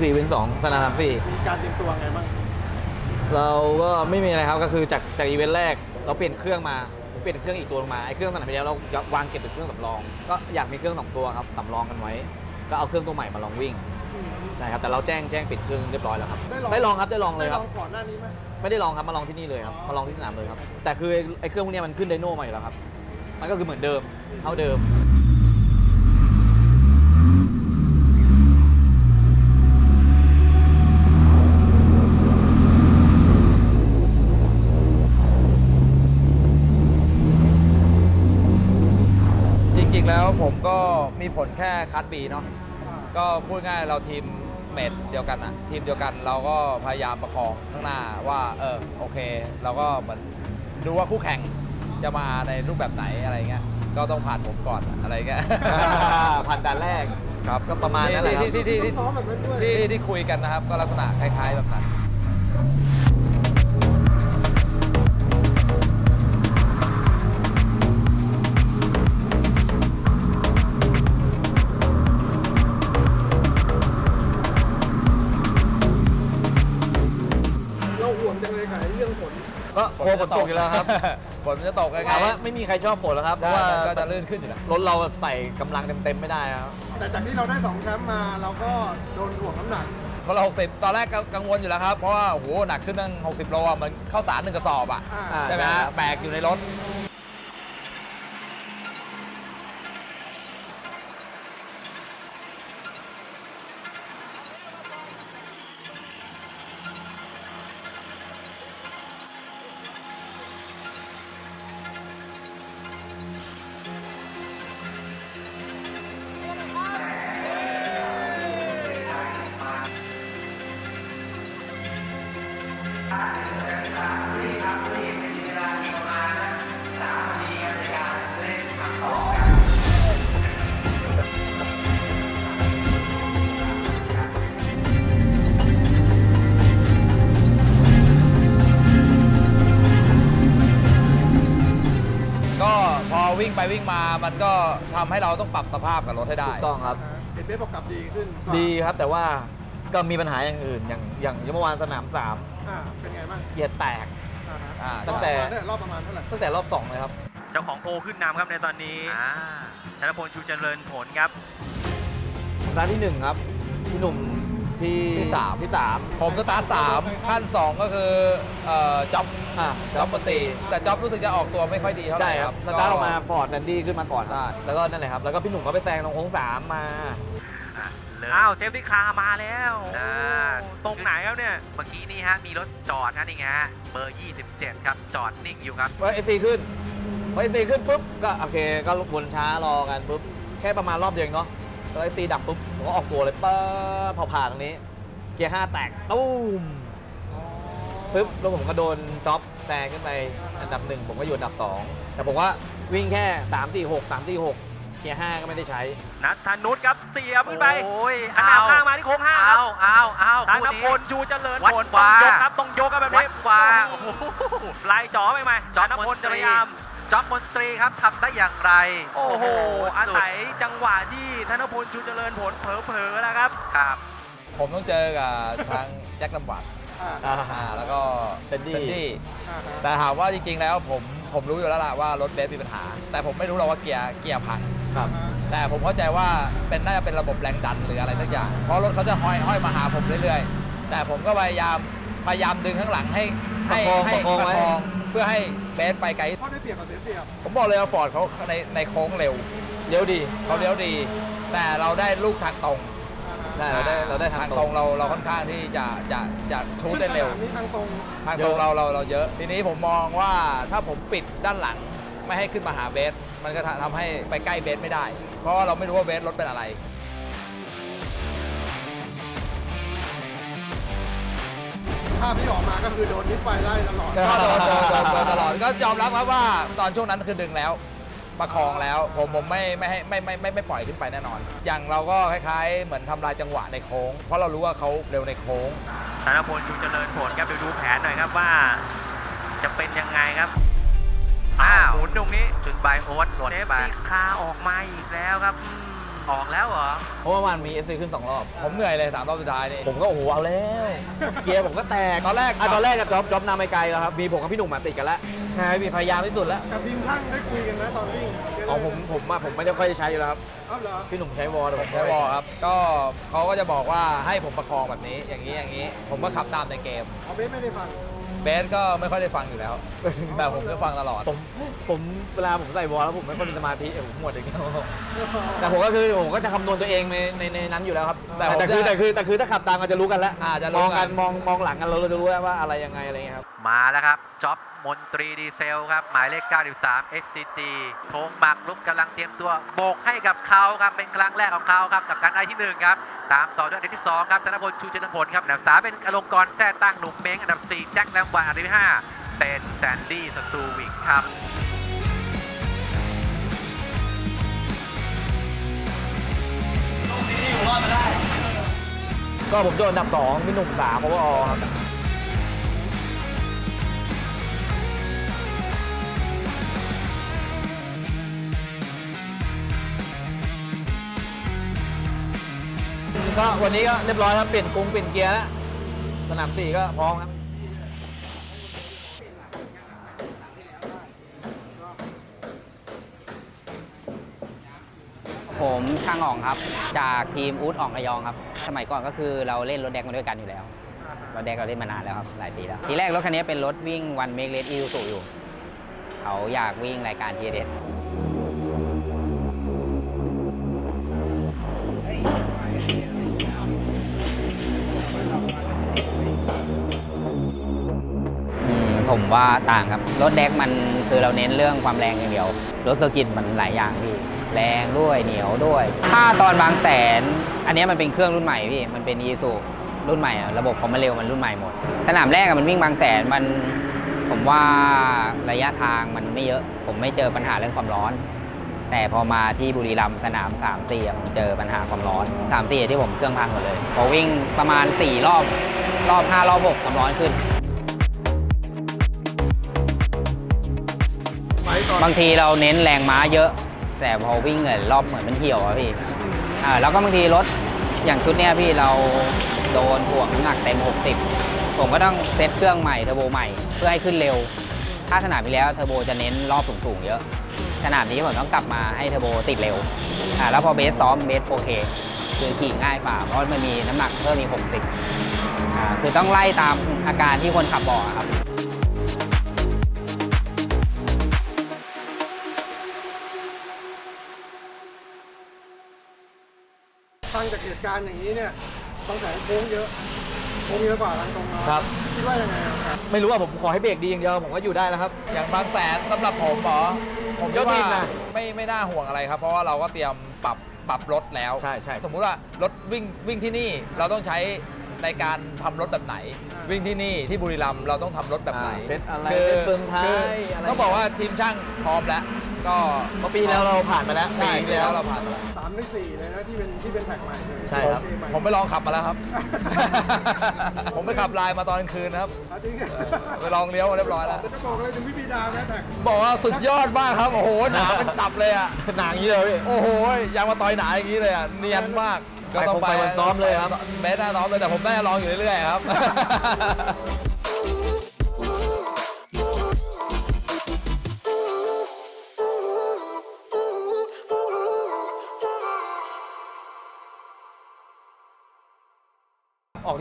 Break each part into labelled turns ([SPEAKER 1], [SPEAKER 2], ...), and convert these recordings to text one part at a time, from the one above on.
[SPEAKER 1] นี่คืออีเวนต์สองสนามสี่
[SPEAKER 2] มีการเตรียมตัวไงบ้าง
[SPEAKER 1] เราก็ไม่มีอะไรครับก็คือจากจากอีเวนต์แรก เราเปลี่ยนเครื่องมาเปลี่ยนเครื่องอีกตัวลงมาไอ้เครื่องสนามไปแล้วเราวางเก็บเป็นเครื่องสำรอง ก็อยากมีเครื่องสองตัวครับสำรองกันไว้ ก็เอาเครื่องตัวใหม่มาลองวิ่งใช่ครับแต่เราแจ้งแจ้งปิดเครื่องเรียบร้อยแล้วครับ
[SPEAKER 2] ได้ลอง
[SPEAKER 1] ได้ลองครับได้ลองเลย
[SPEAKER 2] ได้
[SPEAKER 1] ค
[SPEAKER 2] ล
[SPEAKER 1] รับ
[SPEAKER 2] องก่อนหน้านี้ไหม
[SPEAKER 1] ไม่ได้ลองครับมาลองที่นี่เลยครับมาลองที่สนามเลยครับแต่คือไอ้เครื่องพวกเนี้ยมันขึ้นไดโน่มาอยู่แล้วครับมันก็คือเหมือนเดิมเท่าเดิม
[SPEAKER 3] จริงๆ แล้ว ผมก็มีผลแค่คัดบีเนาะก็พูดง่ายเราทีมเมดเดียวกันอะทีมเดียวกันเราก็พยายามประคองข้างหน้าว่าเออโอเค เราก็เหมือนดูว่าคู่แข่งจะมาในรูปแบบไหนอะไรเงี้ยก็ต้องผ่านผมก่อนอะไรเงี้ย
[SPEAKER 1] ผ่านด่านแรก
[SPEAKER 3] ครับ
[SPEAKER 1] ก็ประมาณนั้นแหละครับ
[SPEAKER 3] ที่ที่ที่ที่
[SPEAKER 2] ซ้อมแบบนั้นด้วย
[SPEAKER 3] ที่ที่ที่คุยกันนะครับ ก็ลักษณะคล้ายๆแบบนั้น
[SPEAKER 2] ก็
[SPEAKER 1] กลัวฝนตกอยู่แล้วครับ
[SPEAKER 3] ฝนมันจะตกยังไง
[SPEAKER 1] ถามว่าไม่มีใครชอบฝนแล้วครับเพ
[SPEAKER 3] ได้
[SPEAKER 1] ราะว่า
[SPEAKER 3] มันก็จะลื่นขึ้นอยู่แล้ว
[SPEAKER 1] รถเราใส่กำลังเต็มๆไม่ได้ครับ
[SPEAKER 2] แต่จากที่เราได้สองแชมป์มาเราก็โดนห่วงน้ำหนัก
[SPEAKER 3] คนละ60ตอนแรกก็กังวลอยู่แล้วครับ เพราะว่าโอ้โหหนักขึ้นตั้ง60โลอะเหมันเข้าวสารหนึ่งกระสอบอะ
[SPEAKER 2] อ่า
[SPEAKER 1] อ่า
[SPEAKER 3] ใช่ไหมฮะแบกอยู่ในรถ วิ่งไปวิ่งมามันก็ทำให้เราต้องปรับสภาพกับรถให้ได้
[SPEAKER 1] ถูกต้องครับ
[SPEAKER 2] เห็นเบสบอกกลับดีขึ้น
[SPEAKER 1] ดีครับแต่ว่าก็มีปัญหาอย่างอื่น อย่างอย่างเมื่อวานสนามสาม
[SPEAKER 2] อ่าเป็นไงบ้าง
[SPEAKER 1] เกียร์แตก
[SPEAKER 2] อ่าฮะ
[SPEAKER 3] อ่า
[SPEAKER 1] ตั้งแต่
[SPEAKER 2] รอบประมาณเท่าไหร่
[SPEAKER 1] ตั้งแต่รอบสองเลยครับ
[SPEAKER 4] เจ้าของโพลขึ้นนำครับในตอนนี้ธนพลชูเจริญผลครับ
[SPEAKER 1] ร้านที่หนึ่งครับพี่หนุ่ม ที่
[SPEAKER 3] ที่สาม
[SPEAKER 1] ที่สาม
[SPEAKER 3] ผมสตาร์ทสามขั้น2ก็คือเอ่อจ็อบ
[SPEAKER 1] อ่า
[SPEAKER 3] จ็อบปกติ แต่จ็อบรู้สึกจะออกตัวไม่ค่อยดีเท่าไห
[SPEAKER 1] ใช่
[SPEAKER 3] ร่
[SPEAKER 1] ค
[SPEAKER 3] ค
[SPEAKER 1] รั
[SPEAKER 3] รั
[SPEAKER 1] บบสตาร์ทออกมาฟอร์ดแลนดี้ขึ้นมาก่อน
[SPEAKER 3] ใช่
[SPEAKER 1] แล้วก็นั่นแหละครับ แล้วก็พี่หนุ่มเขาไปแซงตรงโค้งสามมา
[SPEAKER 4] อ้าวเซฟตี้คาร์มาแล้ว
[SPEAKER 5] อ่า
[SPEAKER 4] โอ้ตรงไหนครับเนี่ย
[SPEAKER 5] เมื่อกี้นี่ฮะ มีรถจอดนะนี่ไงฮะ เบอร์ 27 ครับ จอดนิ่งอยู่ครับ
[SPEAKER 1] พอเอซีขึ้นพอเอซีขึ้นปุ๊บก็โอเคก็วนช้ารอกันปุ๊บแค่ประมาณรอบเดียวเองเนาะ แล้วเอซีดับปุ๊บผมก็ออกตัวเลยปั๊บพอผ่านตรงนี้ เกียร์ห้าแตกตุ้มปุ๊บแล้วผมก็โดนจ็อบแซงขึ้นไปอันดับหนึ่งผมก็อยู่อันดับสองแต่ผมว่าวิ่งแค่3 4 6 3 4 6เกียร์ห้าก็ไม่ได้ใช้
[SPEAKER 4] นัทธนุชครับเสียบขึ้นไป
[SPEAKER 5] โอ้ย
[SPEAKER 4] ขนาดข้างมาที่โค้งห้าครั
[SPEAKER 5] เอา
[SPEAKER 4] บ
[SPEAKER 5] เอาเอา
[SPEAKER 4] ธน
[SPEAKER 5] คู่
[SPEAKER 4] พลชูเจริญ
[SPEAKER 5] วัด
[SPEAKER 4] ผล
[SPEAKER 5] กว่า
[SPEAKER 4] ต้องยกครับต้องยกครับแบบ
[SPEAKER 5] วั
[SPEAKER 4] นี้
[SPEAKER 5] ดกว่า
[SPEAKER 4] โอ้
[SPEAKER 5] โอ้
[SPEAKER 4] โห
[SPEAKER 5] โห
[SPEAKER 4] ไล่จ่อไปไหม
[SPEAKER 5] จ๊อบ
[SPEAKER 4] ธนพล
[SPEAKER 5] มนตรี
[SPEAKER 4] จะพยายาม
[SPEAKER 5] จ็อบมนตรีครับทำได้อย่างไร
[SPEAKER 4] โอ้โหอา
[SPEAKER 5] สุด
[SPEAKER 4] ศัยจังหวะที่ธนพลชูเจริญผลเผลอๆนะครับ
[SPEAKER 5] ครับ
[SPEAKER 3] ผมต้องเจอกับทางแจ็คลำบาก
[SPEAKER 2] อ่า
[SPEAKER 1] อ่า
[SPEAKER 3] อ่าแล้วก็
[SPEAKER 1] เซนดี้
[SPEAKER 2] อ่าฮะ
[SPEAKER 3] แต่ถามว่าจริงๆแล้วผมผมรู้อยู่แล้วล่ะว่ารถเบสมีปัญหา แต่ผมไม่รู้หรอกว่าเกียร์เกียร์พัง
[SPEAKER 1] ครับ
[SPEAKER 3] แต่ผมเข้าใจว่าเป็นน่าจะเป็นระบบแรงดันหรืออะไรสักอย่าง เพราะรถเขาจะห้อยห้อยมาหาผมเรื่อยๆ แต่ผมก็พยายามพยายามดึงข้างหลังให้ให้
[SPEAKER 1] ประคอง
[SPEAKER 3] ให้
[SPEAKER 1] ประคองไว้
[SPEAKER 3] เพื่อให้เบสไปไกล
[SPEAKER 2] ข้อได้เปรียบกับเสียเปรียบ
[SPEAKER 3] ผมบอกเลยว่าฟอร์ดเขาในในโค้งเร็ว
[SPEAKER 1] เลี้ยวดี
[SPEAKER 3] เขาเลี้ยวดี แต่เราได้ลูกทางตรง
[SPEAKER 2] อ่าฮะ
[SPEAKER 1] ได้เราได้เราได้ทางตรง
[SPEAKER 3] เราเราค่อนข้างที่จะจะจะชูดได้เร็ว
[SPEAKER 2] ขึ้นสนามนี่ทางตรง
[SPEAKER 3] ทาง
[SPEAKER 1] เย
[SPEAKER 3] ตร
[SPEAKER 1] อะ
[SPEAKER 3] งเราเราเราเยอะ ทีนี้ผมมองว่าถ้าผมปิดด้านหลังไม่ให้ขึ้นมาหาเบส มันก็ทำให้ไปใกล้เบสไม่ได้ เพราะว่าเราไม่รู้ว่าเบสรถเป็นอะไร
[SPEAKER 2] ภาพที่ออกมาก็คือโดนนิดไฟไล่ตลอด
[SPEAKER 3] ก็โดนโดนโดนโดนตลอดก็ยอมรับครับว่าตอนช่วงนั้นคือดึงแล้ว ประคองแล้วผมผมไม่ไม่ให้ไม่ไม่ไม่ไม่ปล่อยขึ้นไปแน่นอน อย่างเราก็คล้ายๆ เหมือนทำลายจังหวะในโค้ง เพราะเรารู้ว่าเขาเร็วในโค้ง
[SPEAKER 4] ธนพลชูเจริญผลครับเดี๋ยวดูแผนหน่อยครับว่า จะเป็นยังไงครับ
[SPEAKER 5] อ้าว
[SPEAKER 4] หมุนตรงนี้
[SPEAKER 5] จุดใบโอ๊ตหล่น
[SPEAKER 4] เซฟ
[SPEAKER 5] ไป
[SPEAKER 4] ตี้คาร์ออกมาอีกแล้วครับอืม
[SPEAKER 5] ออกแล้วเหรอ
[SPEAKER 1] เพราะว่ามันมีเอซีขึ้นสองรอบ
[SPEAKER 3] ผมเหนื่อยเลยสามรอบสุดท้ายนี่
[SPEAKER 1] ผมก็โอ้โหเอาแล้ว เกียร์ผมก็แตก
[SPEAKER 3] ตอนแรก
[SPEAKER 1] อะตอนแรกกับจ๊อบจ๊อบนำไปไกลแล้วครับมีผมกับพี่หนุ่มมาติดกันแล้วนายมีพยายามที่สุดแล้ว
[SPEAKER 2] กับทีมช่างได้คุยกันนะตอนวิ่ง
[SPEAKER 1] อ๋อผมผมอะผมไม่ได้ค่อยได้ใช้อยู่แล้วครับ
[SPEAKER 2] อ้าวเหรอ
[SPEAKER 1] พี่หนุ่มใช้วอลแต่ผม
[SPEAKER 3] ใช่บอครับ ก็เขาก็จะบอกว่าให้ผมประคองแบบนี้อย่างนี้อย่างนี้ ผมก็ขับตามในเกม
[SPEAKER 2] เอาเบสไม่ได้ฟัง
[SPEAKER 3] เบสก็ไม่ค่อยได้ฟังอยู่แล้ว แต่ผมจะฟังตลอด
[SPEAKER 1] ผมผมเวลาผมใส่วอลแล้วผมไม่ค่อยมีสมาธิเออผมหมดอย่างเดียวแต่ผมก็คือผมก็จะคำนวณตัวเองในในในนั้นอยู่แล้วครับ แต่
[SPEAKER 3] แต่ผม
[SPEAKER 1] แต่คือ
[SPEAKER 3] จะ
[SPEAKER 1] แต่คือแต่คือถ้าขับตามกันจะรู้กันแล้ว
[SPEAKER 3] อ่าจะรู้
[SPEAKER 1] มอง
[SPEAKER 3] กั
[SPEAKER 1] กัน นมองมองหลังกันเราเราจะรู้แล้วว่าอะไรยังไงอะไรเงี้ยครับ
[SPEAKER 5] มาแล้วครับจ็อบมนตรีดีเซลครับ หมายเลข 93 SCG โทงหมักลุกกำลังเตรียมตัวโบกให้กับเขาครับ เป็นครั้งแรกของเขาครับ กับการได้ที่ 1 ครับ ตามต่อด้วยอันดับที่ 2 ครับธนพลชูเจริญผลครับ อันดับ 3 เป็นอลงกรณ์แท้ตั้งหนุ่มเม้ง อันดับ 4 แจ็คแลมวันอันดับที่ 5 เป็นแซนดี้สตูวิกครับ
[SPEAKER 1] ก็ผมโดนอันดับสองพี่หนุ่มสามโอเวอร์ออครับ ก็วันนี้ก็เรียบร้อยครับเปลี่ยนกรุงเปลี่ยนเกียร์แล้วสนามสี่ก็พร้อมครับ
[SPEAKER 6] ผมช่างอ่องครับ จากทีมอูดอ่องระยองครับ สมัยก่อนก็คือเราเล่นรถแดกมาด้วยกันอยู่แล้วรถแดกเราเล่นมานานแล้วครับหลายปีแล้วทีแรกรถคันนี้เป็นรถวิ่งวันเมกเลสอีซูซูอยู่ เขาอยากวิ่งรายการทีเด็ด ผมว่าต่างครับ รถแดกมันคือเราเน้นเรื่องความแรงอย่างเดียว รถเซอร์กิตมันหลายอย่างพี่ แรงด้วยเหนียวด้วย ถ้าตอนบางแสน อันนี้มันเป็นเครื่องรุ่นใหม่พี่ มันเป็นอีซูรุ่นใหม่ระบบคอมมันเร็วมันรุ่นใหม่หมด สนามแรกมันวิ่งบางแสนมันผมว่าระยะทางมันไม่เยอะ ผมไม่เจอปัญหาเรื่องความร้อน แต่พอมาที่บุรีรัมย์สนาม3ามสี่ผมเจอปัญหาความร้อน3ามสี่ที่ผมเครื่องพังหมดเลย พอวิ่งประมาณ 4 รอบรอบ 5 รอบ 6 ความร้อนขึ้น บางทีเราเน้นแรงม้าเยอะ แต่พอวิ่งเลยรอบเหมือนมันเหี่ยวอะพี่อ่าแล้วก็บางทีรถอย่างชุดเนี้ยพี่เราโดนถ่วงน้ำหนักเต็ม 60 ผมก็ต้องเซตเครื่องใหม่เทอร์โบใหม่เพื่อให้ขึ้นเร็ว ถ้าสนามที่แล้วเทอร์โบจะเน้นรอบสูงๆเยอะ สนามนี้ผมต้องกลับมาให้เทอร์โบติดเร็วอ่าแล้วพอเบสซ้อมเบสโอเคคือขี่ง่ายกว่าเพราะมันมีน้ำหนักเพิ่มมี 60อ่าคือต้องไล่ตามอาการที่คนขับบอกครับ
[SPEAKER 2] ฟังจากเหตุการณ์อย่างนี้เนี่ยบางแสนโค้งเยอะโค้งเยอะกว่าทางตรงน้อย
[SPEAKER 1] ครับ
[SPEAKER 2] คิดว่ายังไงครับ
[SPEAKER 1] ไม่รู้ว่าผมขอให้เบรกดีอย่างเดียวผมก็อยู่ได้แล้วครับ
[SPEAKER 3] อย่างบางแสนสำหรับผมเหรอผมคิด
[SPEAKER 1] เจ้าถิ่
[SPEAKER 3] ว่าน
[SPEAKER 1] น่ะ
[SPEAKER 3] ไม่ไม่น่าห่วงอะไรครับ เพราะว่าเราก็เตรียมปรับปรับรถแล้ว
[SPEAKER 1] ใช่ใช่
[SPEAKER 3] สมมุติว่ารถวิ่งวิ่งที่นี่เราต้องใช้ในการทำรถแบบไหนวิ่งที่นี่ที่บุรีรัมย์เราต้องทำรถแบบไหน
[SPEAKER 1] อ่าเซตอะไร
[SPEAKER 3] คื
[SPEAKER 1] เซตเฟืองท้าย
[SPEAKER 3] คือ
[SPEAKER 1] อะไร
[SPEAKER 3] ต้องบอกว่าทีมช่างพร้อมแล้ว ก็
[SPEAKER 1] เพราะปีแล้วเราผ่านมาแล้ว
[SPEAKER 3] ใช่
[SPEAKER 1] ปี
[SPEAKER 3] ปี
[SPEAKER 1] ที่
[SPEAKER 3] แล้วเราผ่านมาแล้ว
[SPEAKER 2] สามในสี่เลยนะที่เป็นที่เป็นแท็กใหม่เลย
[SPEAKER 1] ใช่ครับ
[SPEAKER 2] โอเให
[SPEAKER 3] ผมไปลองขับมาแล้วครับ ผมไปขับไลน์มาตอนกลางคืนนะครับ
[SPEAKER 2] เอาจริง
[SPEAKER 3] ไปลองเลี้ยวมาเรียบร้อยแล้ว
[SPEAKER 2] จะบอกอะไรถึงพี่ปีดาไหมแท็ก
[SPEAKER 3] บอกว่าสุดยอดมากครับ โอ้โห หนาเป็นตับเลยอะ
[SPEAKER 1] หนังนี้เลยพี่
[SPEAKER 3] โอ้โหยางมาต่อยหนาอย่างนี้เลยอะ เนียนมาก
[SPEAKER 1] ไปคงไปวันซ้อมเลยครับ
[SPEAKER 3] เบสหน้าซ้อมเลยแต่ผมน่าจะลองอยู่เรื่อยๆครับ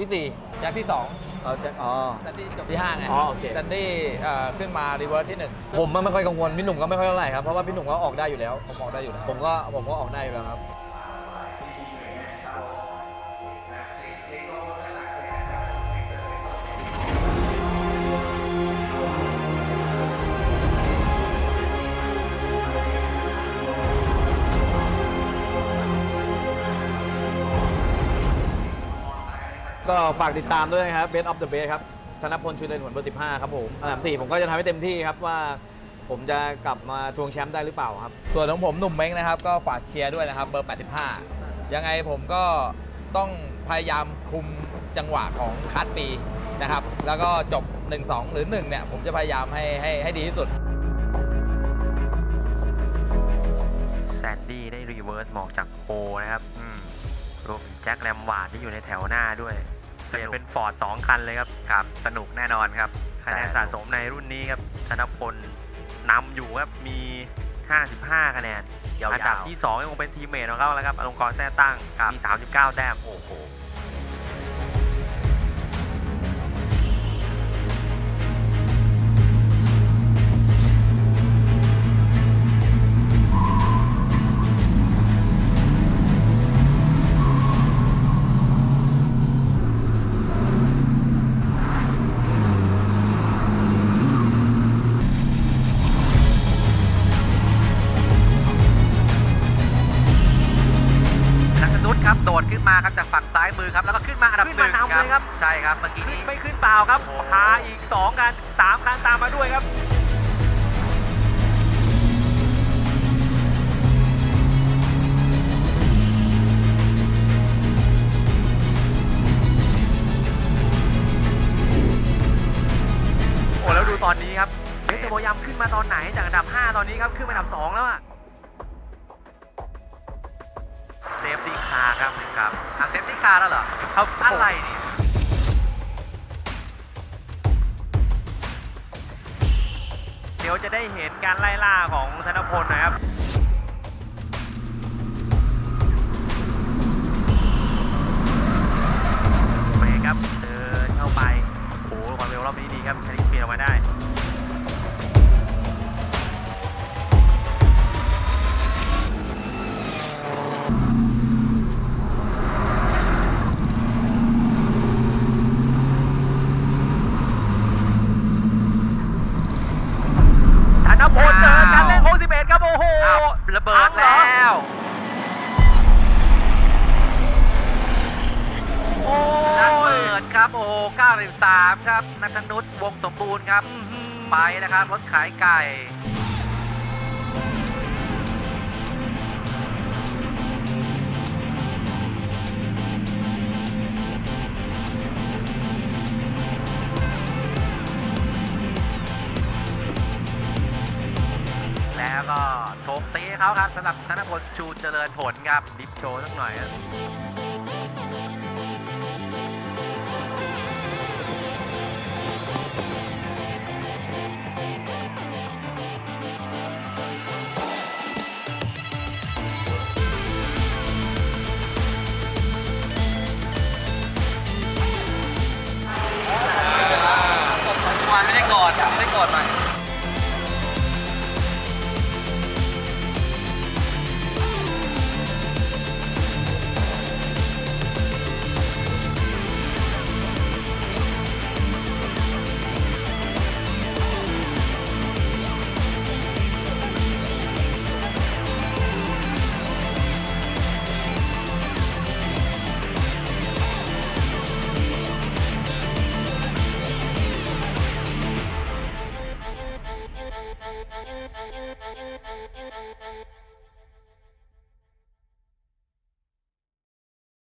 [SPEAKER 1] ที่สี่
[SPEAKER 3] แจ็คที่2
[SPEAKER 1] เอาจะอ๋อ
[SPEAKER 3] ซันดี้จบที่5ไง
[SPEAKER 1] อ๋อโอเค
[SPEAKER 3] ซันดี้เอ่อขึ้นมารีเวิร์สที่
[SPEAKER 1] ผมมันไม่ค่อยกังวลพี่หนุ่มก็ไม่ค่อยเท่าไหร่ครับเพราะว่าพี่หนุ่มก็ออกได้อยู่แล้ว
[SPEAKER 3] 1ผมมองได้อยู่นะ
[SPEAKER 1] ผมก็ผมก็ออกได้อยู่แล้วครับ ก็ฝากติดตามด้วยนะครับ Best of the Best ครับ ธนพลชูเดนผลเบอร์ 15 ครับผมอันดับ4ผมก็จะทำให้เต็มที่ครับว่า ผมจะกลับมาทวงแชมป์ได้หรือเปล่าครับ
[SPEAKER 3] ส่วนของผมหนุ่มเม้งนะครับ ก็ฝากเชียร์ด้วยนะครับเบอร์ 85 ยังไงผมก็ต้องพยายามคุมจังหวะของคัดปีนะครับ แล้วก็จบ 1-2 หรือ 1 เนี่ย ผมจะพยายามให้ให้ให้ดีที่สุด
[SPEAKER 4] แซนดี้ได้รีเวิร์สหมอกจากโพนะครับรวมถึงแจ็คแรมวาร์ดที่อยู่ในแถวหน้าด้วย เปลี่ยนเป็นฟอร์ด2คันเลยครับ
[SPEAKER 5] ครับสนุกแน่นอนครับ
[SPEAKER 4] คะแนนสะสมในรุ่นนี้ครับธนพลนำอยู่ครับมี 55 คะแนน
[SPEAKER 5] ยาวๆ
[SPEAKER 4] อันดับที่2ยังคงเป็นทีมเมทของเขาแล้วครับอลงกรณ์แท้ตั้ง
[SPEAKER 5] ครับ
[SPEAKER 4] มี 39 แต้ม
[SPEAKER 5] โอ้โห
[SPEAKER 4] 2กัน 3 คันตามมาด้วยครับโอ้แล้วดูตอนนี้ครับเบสเซโบยามขึ้นมาตอนไหนจากอันดับ 5 ตอนนี้ครับ ขึ้นมาอันดับ 2 แล้วอะเซฟตี้คาร์ครับ
[SPEAKER 5] ครับทางเซฟตี้คาร์แล้วเหรอ
[SPEAKER 4] เขาอะไรเนี่ย ดี๋ยวจะได้เห็นการไล่ล่าของธนพลนะครับเบรกครับเดินเข้าไปโอ้โหความเร็วรอบนี้ดีครับชนิดเปลี่ยนออกมาได้ เขา
[SPEAKER 5] ครับสำหรับธนพลชูเจริญผลครับดิฟโชว์สักหน่อยครับ
[SPEAKER 1] ไม่ได้กอดไม่ได้กอดหน่อย